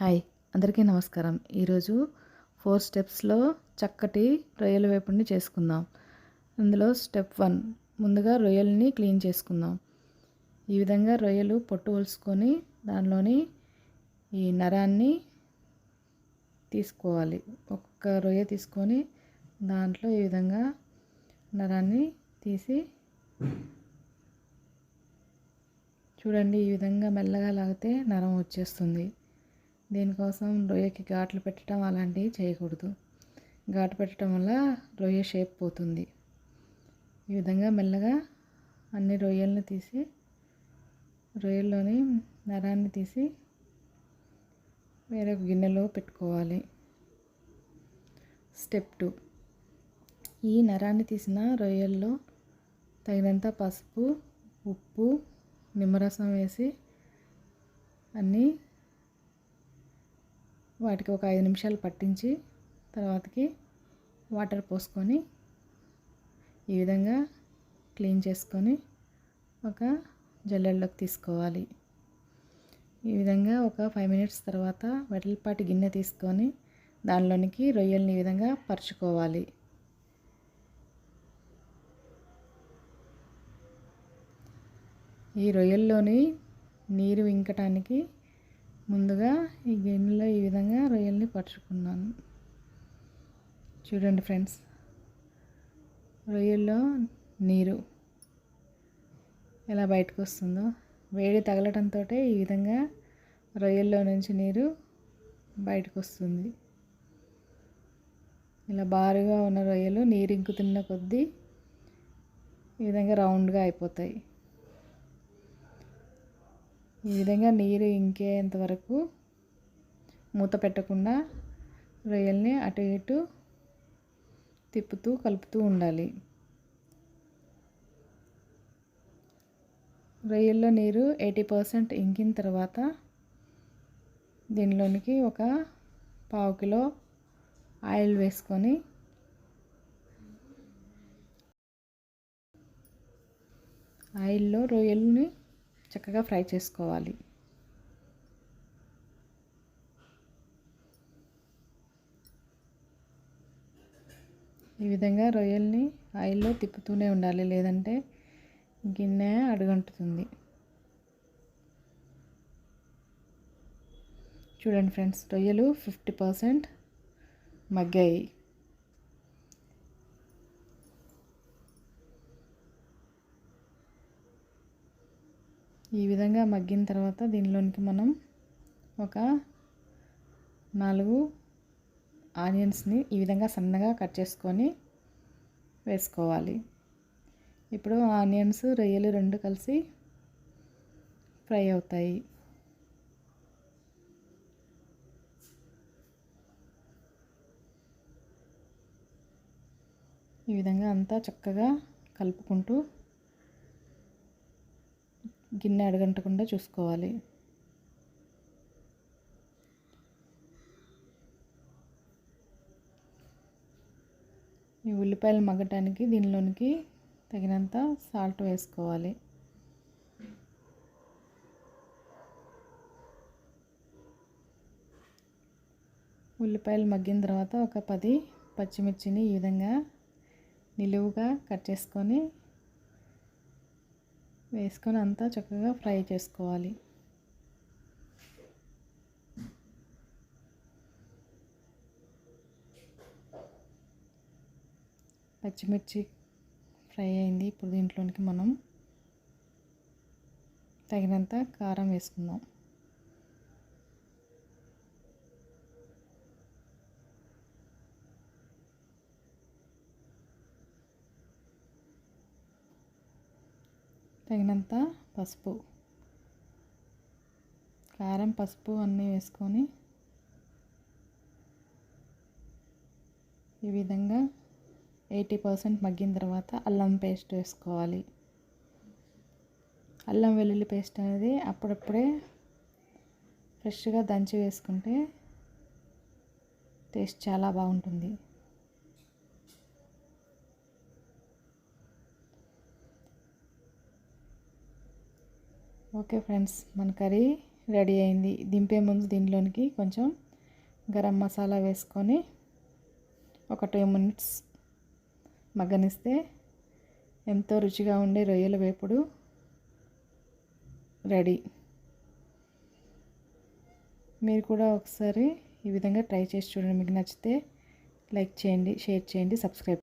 Hi అందరికీ నమస్కారం. ఈరోజు ఫోర్ స్టెప్స్లో చక్కటి రొయ్యల వేపుడిని చేసుకుందాం. ఇందులో స్టెప్ వన్ ముందుగా రొయ్యల్ని క్లీన్ చేసుకుందాం. ఈ విధంగా రొయ్యలు పొట్టు ఒలుసుకొని దానిలోని ఈ నరాన్ని తీసుకోవాలి. ఒక్క రొయ్య తీసుకొని దాంట్లో ఈ విధంగా నరాన్ని తీసి చూడండి ఈ విధంగా మెల్లగా లాగితే నరం వచ్చేస్తుంది. దీనికోసం రొయ్యకి ఘాట్లు పెట్టడం అలాంటివి చేయకూడదు. ఘాటు పెట్టడం వల్ల రొయ్య షేప్ పోతుంది. ఈ విధంగా మెల్లగా అన్ని రొయ్యలను తీసి రొయ్యల్లోని నరాన్ని తీసి వేరే గిన్నెలో పెట్టుకోవాలి. Step two. ఈ నరాన్ని తీసిన రొయ్యల్లో తగినంత పసుపు ఉప్పు నిమ్మరసం వేసి అన్నీ వాటికి ఒక ఐదు నిమిషాలు పట్టించి తర్వాతకి వాటర్ పోసుకొని ఈ విధంగా క్లీన్ చేసుకొని ఒక జల్లెల్లోకి తీసుకోవాలి. ఈ విధంగా ఒక ఫైవ్ మినిట్స్ తర్వాత వెడల్పాటి గిన్నె తీసుకొని దానిలోనికి రొయ్యల్ని ఈ విధంగా పరుచుకోవాలి. ఈ రొయ్యల్లోని నీరు ఇంకటానికి ముందుగా ఈ గిన్నెలో ఈ విధంగా రొయ్యల్ని పరుచుకున్నాను చూడండి ఫ్రెండ్స్ రొయ్యల్లో నీరు ఎలా బయటకు వస్తుందో వేడి తగలటంతో ఈ విధంగా రొయ్యల్లో నుంచి నీరు బయటకు వస్తుంది ఇలా బారుగా ఉన్న రొయ్యలు నీరు ఇంకుతున్న కొద్దీ ఈ విధంగా రౌండ్గా అయిపోతాయి. ఈ విధంగా నీరు ఇంకేంత వరకు మూత పెట్టకుండా రొయ్యల్ని అటు ఇటు తిప్పుతూ కలుపుతూ ఉండాలి. రొయ్యల్లో నీరు ఎయిటీ పర్సెంట్ ఇంకిన తర్వాత దీనిలోనికి ఒక పావు కిలో ఆయిల్ వేసుకొని ఆయిల్లో రొయ్యల్ని చక్కగా ఫ్రై చేసుకోవాలి. ఈ విధంగా రొయ్యల్ని ఆయిల్లో తిప్పుతూనే ఉండాలి లేదంటే గిన్నె అడుగంటుతుంది. చూడండి ఫ్రెండ్స్ రొయ్యలు ఫిఫ్టీ పర్సెంట్ మగ్గాయి. ఈ విధంగా మగ్గిన తర్వాత దీనిలోనికి మనం ఒక నాలుగు ఆనియన్స్ని ఈ విధంగా సన్నగా కట్ చేసుకొని వేసుకోవాలి. ఇప్పుడు ఆనియన్స్ రొయ్యలు రెండు కలిసి ఫ్రై అవుతాయి. ఈ విధంగా అంతా చక్కగా కలుపుకుంటూ గిన్నె అడగంటకుండా చూసుకోవాలి. ఈ ఉల్లిపాయలు మగ్గటానికి దీనిలోనికి తగినంత సాల్ట్ వేసుకోవాలి. ఉల్లిపాయలు మగ్గిన తర్వాత ఒక పది పచ్చిమిర్చిని ఈ విధంగా నిలువుగా కట్ చేసుకొని వేసుకొని అంతా చక్కగా ఫ్రై చేసుకోవాలి. పచ్చిమిర్చి ఫ్రై అయింది. ఇప్పుడు దీంట్లోనికి మనం తగినంత కారం వేసుకుందాం. తగినంత పసుపు. కారం పసుపు అన్నీ వేసుకొని ఈ విధంగా ఎయిటీ పర్సెంట్ మగ్గిన తర్వాత అల్లం పేస్ట్ వేసుకోవాలి. అల్లం వెల్లుల్లి పేస్ట్ అనేది అప్పుడప్పుడే ఫ్రెష్గా దంచి వేసుకుంటే టేస్ట్ చాలా బాగుంటుంది. ఓకే ఫ్రెండ్స్ మన కర్రీ రెడీ అయింది. దింపే ముందు దీనిలోనికి కొంచెం గరం మసాలా వేసుకొని ఒక టూ మినిట్స్ మగ్గనిస్తే ఎంతో రుచిగా ఉండే రొయ్యల వేపుడు రెడీ. మీరు కూడా ఒకసారి ఈ విధంగా ట్రై చేసి చూడండి. మీకు నచ్చితే లైక్ చేయండి షేర్ చేయండి సబ్స్క్రైబ్